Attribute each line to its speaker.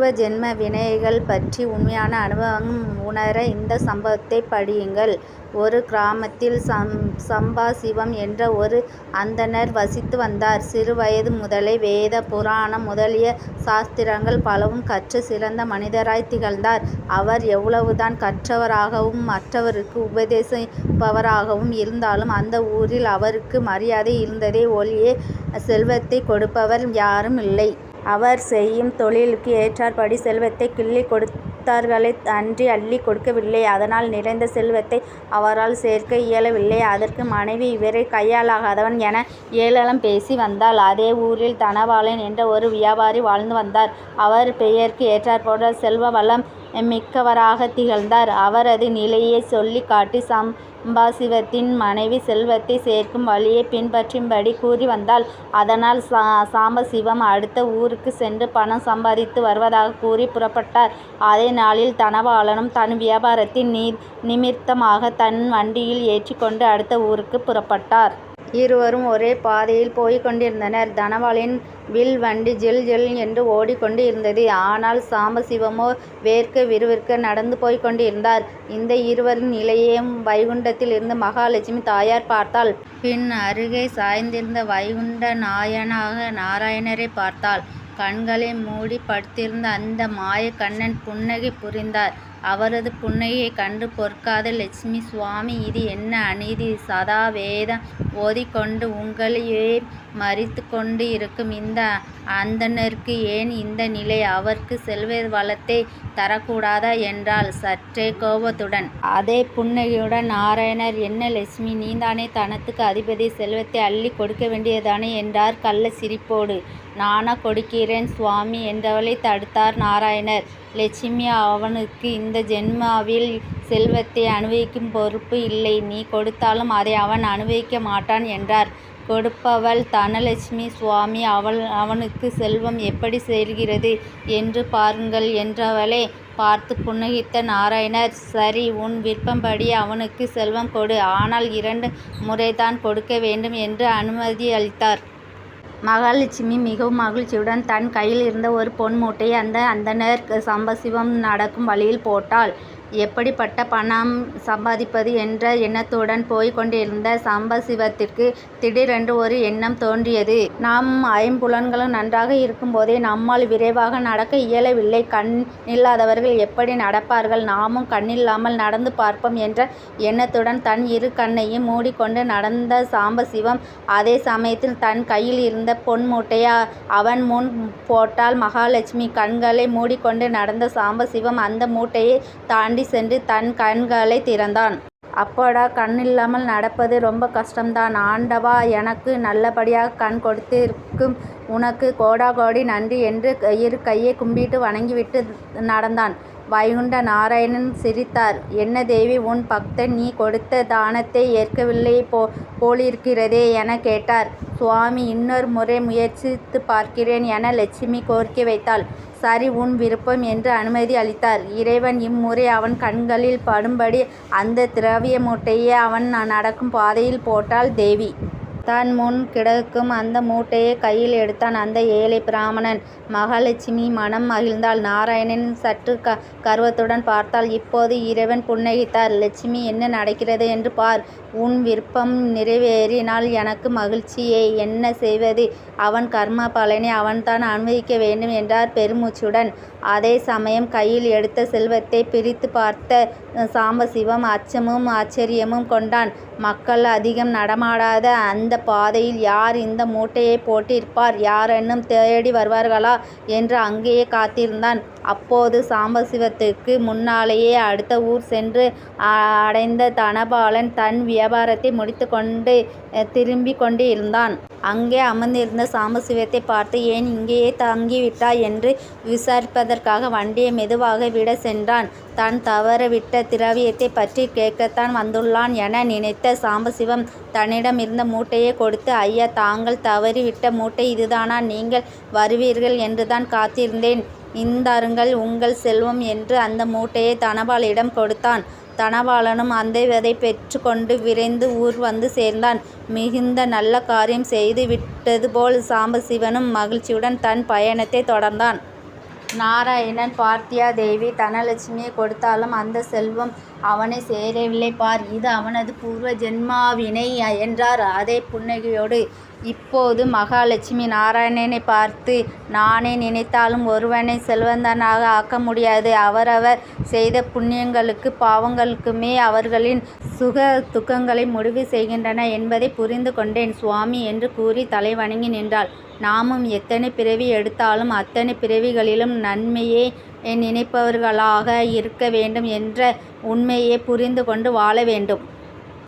Speaker 1: பூர்வ ஜென்ம வினைகள் பற்றி உண்மையான அனுபவம் உணர இந்த சம்பவத்தைப் படியுங்கள். ஒரு கிராமத்தில் சம் சம்பா சிவம் என்ற ஒரு அந்தணர் வசித்து வந்தார். சிறுவயது முதலே வேத, புராணம் முதலிய சாஸ்திரங்கள் பலவும் கற்று சிறந்த மனிதராய்த் திகழ்ந்தார். அவர் எவ்வளவுதான் கற்றவராகவும் மற்றவருக்கு உபதேசிப்பவராகவும் இருந்தாலும் அந்த ஊரில் அவருக்கு மரியாதை இருந்ததே ஒளியே செல்வத்தைக் கொடுப்பவர் யாரும் இல்லை. அவர் செய்யும் தொழிலுக்கு ஏற்றாற்படி செல்வத்தைக் கிள்ளிக் கொடுத்தார்களே அன்றி அள்ளிக் கொடுக்கவில்லை. அதனால் நிறைந்த செல்வத்தை அவரால் சேர்க்க இயலவில்லை. அதற்கு மனைவி இவரைக் கையாலாகாதவன் என ஏளனம் பேசி வந்தாள். அதே ஊரில் தனபாலன் என்ற ஒரு வியாபாரி வாழ்ந்து வந்தார். அவர் பெயருக்கு ஏற்றாற்போல செல்வ வளம் மிக்கவராக திகழ்ந்தார். அவரது நிலையைச் சொல்லிக் காட்டி சம்பாசிவத்தின் மனைவி செல்வத்தைச் சேர்க்கும் வழியைப் பின்பற்றும்படி கூறி வந்தாள். அதனால் சாம்பசிவம் அடுத்த ஊருக்குச் சென்று பணம் சம்பாதித்து வருவதாகக் கூறிப் புறப்பட்டார். அதே நாளில் தனபாலனும் தன் வியாபாரத்தின் நிமித்தமாகத் தன் வண்டியில் ஏற்றிக்கொண்டு அடுத்த ஊருக்குப் புறப்பட்டார். இருவரும் ஒரே பாதையில் போய்க் கொண்டிருந்தனர். தனவாளின் வில் வண்டி ஜில் ஜில் என்று ஓடிக்கொண்டு இருந்தது. ஆனால் சாம்பசிவமோ வேர்க்க விறுவிறுக்க நடந்து போய்க் கொண்டிருந்தார். இந்த இருவரின் நிலையையும் வைகுண்டத்திலிருந்த மகாலட்சுமி தாயார் பார்த்தாள். பின் அருகே சாய்ந்திருந்த வைகுண்ட நாயனாக நாராயணரைப் பார்த்தாள். கண்களை மூடிப் படுத்திருந்த அந்த மாயக் கண்ணன் புன்னகை புரிந்தார். அவரது புன்னகையைக் கண்டு பொறுக்காத லட்சுமி சுவாமி இது என்ன அநீதி. சதா வேதம் ஓதிக்கொண்டு உங்களையே மறித்து கொண்டு இருக்கும் இந்த அந்தணருக்கு ஏன் இந்த நிலை? அவருக்கு செல்வ வளத்தை தரக்கூடாதா? என்றாள் சற்றே கோபத்துடன். அதே புன்னகையுடன் நாராயணர் என்ன லட்சுமி? நீதானே தனத்துக்கு அதிபதி. செல்வத்தை அள்ளி கொடுக்க வேண்டியதானே என்றார் கள்ள சிரிப்போடு. நானா கொடுக்கிறேன் சுவாமி? என்றவளை தடுத்தார் நாராயணர். லட்சுமி அவனுக்கு இந்த ஜென்மாவில் செல்வத்தை அனுபவிக்கும் பொறுப்பு இல்லை. நீ கொடுத்தாலும் அதை அவன் அனுபவிக்க மாட்டான் என்றார். கொடுப்பவள் தனலட்சுமி சுவாமி. அவள் அவனுக்கு செல்வம் எப்படி சேர்கிறது என்று பாருங்கள் என்றவளே பார்த்து புன்னகித்த நாராயணர் சரி உன் விருப்பம்படி அவனுக்கு செல்வம் கொடு. ஆனால் இரண்டு முறைதான் கொடுக்க வேண்டும் என்று அனுமதியளித்தார். மகாலட்சுமி மிகவும் மகிழ்ச்சியுடன் தன் கையில் இருந்த ஒரு பொன் மூட்டையை அந்த அந்தனர் சம்பசிவம் நடக்கும் வழியில் போட்டாள். எப்படிப்பட்ட பணம் சம்பாதிப்பது என்ற எண்ணத்துடன் போய்க் கொண்டிருந்த சாம்பசிவத்திற்கு திடீரென்று ஒரு எண்ணம் தோன்றியது. நாம் ஐம்புலன்களும் நன்றாக இருக்கும்போதே நம்மால் விரைவாக நடக்க இயலவில்லை. கண் இல்லாதவர்கள் எப்படி நடப்பார்கள்? நாமும் கண்ணில்லாமல் நடந்து பார்ப்போம் என்ற எண்ணத்துடன் தன் இரு கண்ணையும் மூடிக்கொண்டு நடந்த சாம்பசிவம் அதே சமயத்தில் தன் கையில் இருந்த பொன் மூட்டையா அவன் முன் போட்டால் மகாலட்சுமி. கண்களை மூடிக்கொண்டு நடந்த சாம்பசிவம் அந்த மூட்டையை தாண்டி தாண்டிச் சென்று தன் கண்களைத் திறந்தான். அப்பாடா கண்ணில்லாமல் நடப்பது ரொம்ப கஷ்டம்தான். ஆண்டவா எனக்கு நல்லபடியாக கண் கொடுத்திருக்கும் உனக்கு கோடாகோடி நன்றி என்று இரு கையை கும்பிட்டு வணங்கிவிட்டு நடந்தான். வைகுண்ட நாராயணன் சிரித்தார். என்ன தேவி உன் பக்தன் நீ கொடுத்த தானத்தை ஏற்கவில்லை போ போலிருக்கிறதே என கேட்டார். சுவாமி இன்னொரு முறை முயற்சித்துப் பார்க்கிறேன் என லட்சுமி கோரிக்கை வைத்தாள். சரி உன் விருப்பம் என்று அனுமதி அளித்தார் இறைவன். இம்முறை அவன் கண்களில் படும்படி அந்தத் திரவிய மூட்டையை அவன் நடக்கும் பாதையில் போட்டாள் தேவி. தன் முன் கிடக்கும் அந்த மூட்டையைக் கையில் எடுத்தான் அந்த ஏழை பிராமணன். மகாலட்சுமி மனம் மகிழ்ந்தாள். நாராயணனை சற்று கர்வத்துடன் பார்த்தாள். இப்போது இறைவன் புன்னகைத்தார். லட்சுமி என்ன நடக்கிறது என்று பார். உன் விருப்பம் நிறைவேறினால் எனக்கு மகிழ்ச்சியே. என்ன செய்வது? அவன் கர்ம பலனை அவன்தான் அனுபவிக்க வேண்டும் என்றார் பெருமூச்சுடன். அதே சமயம் கையில் எடுத்த செல்வத்தைப் பிரித்துப் பார்த்த சாம்பசிவம் அச்சமும் ஆச்சரியமும் கொண்டான். மக்கள் அதிகம் நடமாடாத அந்தப் பாதையில் யார் இந்த மூட்டையைப் போட்டிருப்பார்? யாரேனும் தேடி வருவார்களா? என்று அங்கேயே காத்திருந்தான். அப்போது சாம்பசிவத்துக்கு முன்னாலேயே அடுத்த ஊர் சென்று அடைந்த தனபாலன் தன் வியாபாரத்தை முடித்து கொண்டு கொண்டே இருந்தான் அங்கே அமர்ந்திருந்த சாம்பசிவத்தை பார்த்து ஏன் இங்கேயே தங்கிவிட்டாய்? என்று விசாரிப்பதற்காக வண்டியை மெதுவாக விடச் சென்றான். தான் தவறவிட்ட திரவியத்தைப் பற்றி கேட்கத்தான் வந்துள்ளான் என நினைத்த சாம்பசிவம் தன்னிடமிருந்த மூட்டையை கொடுத்து ஐயா தாங்கள் தவறிவிட்ட மூட்டை இதுதானா? நீங்கள் வருவீர்கள் என்றுதான் காத்திருந்தேன். இந்தாருங்கள் உங்கள் செல்வம் என்று அந்த மூட்டையை தனபாலிடம் கொடுத்தான். தனபாலனும் அதைப் பெற்றுக்கொண்டு விரைந்து ஊர் வந்து சேர்ந்தான். மிகுந்த நல்ல காரியம் செய்து விட்டதுபோல் சாம்பசிவனும் மகிழ்ச்சியுடன் தன் பயணத்தைத் தொடர்ந்தான். நாராயணன் பார்த்தியா தேவி தனலட்சுமியை கொடுத்தாலும் அந்த செல்வம் அவனை சேரவில்லை பார் இது அவனது பூர்வ ஜென்மாவினை என்றார் அதே புன்னகையோடு. இப்போது மகாலட்சுமி நாராயணனை பார்த்து நானே நினைத்தாலும் ஒருவனை செல்வந்தனாக ஆக்க முடியாது. அவரவர் செய்த புண்ணியங்களுக்கு பாவங்களுக்குமே அவர்களின் சுக துக்கங்களை முடிவு செய்கின்றன என்பதை புரிந்து கொண்டேன் சுவாமி என்று கூறி தலைவணங்கி நின்றாள். நாமும் எத்தனை பிறவி எடுத்தாலும் அத்தனை பிறவிகளிலும் நன்மையே நினைப்பவர்களாக இருக்க வேண்டும் என்ற உண்மையை புரிந்து கொண்டு வாழ வேண்டும்.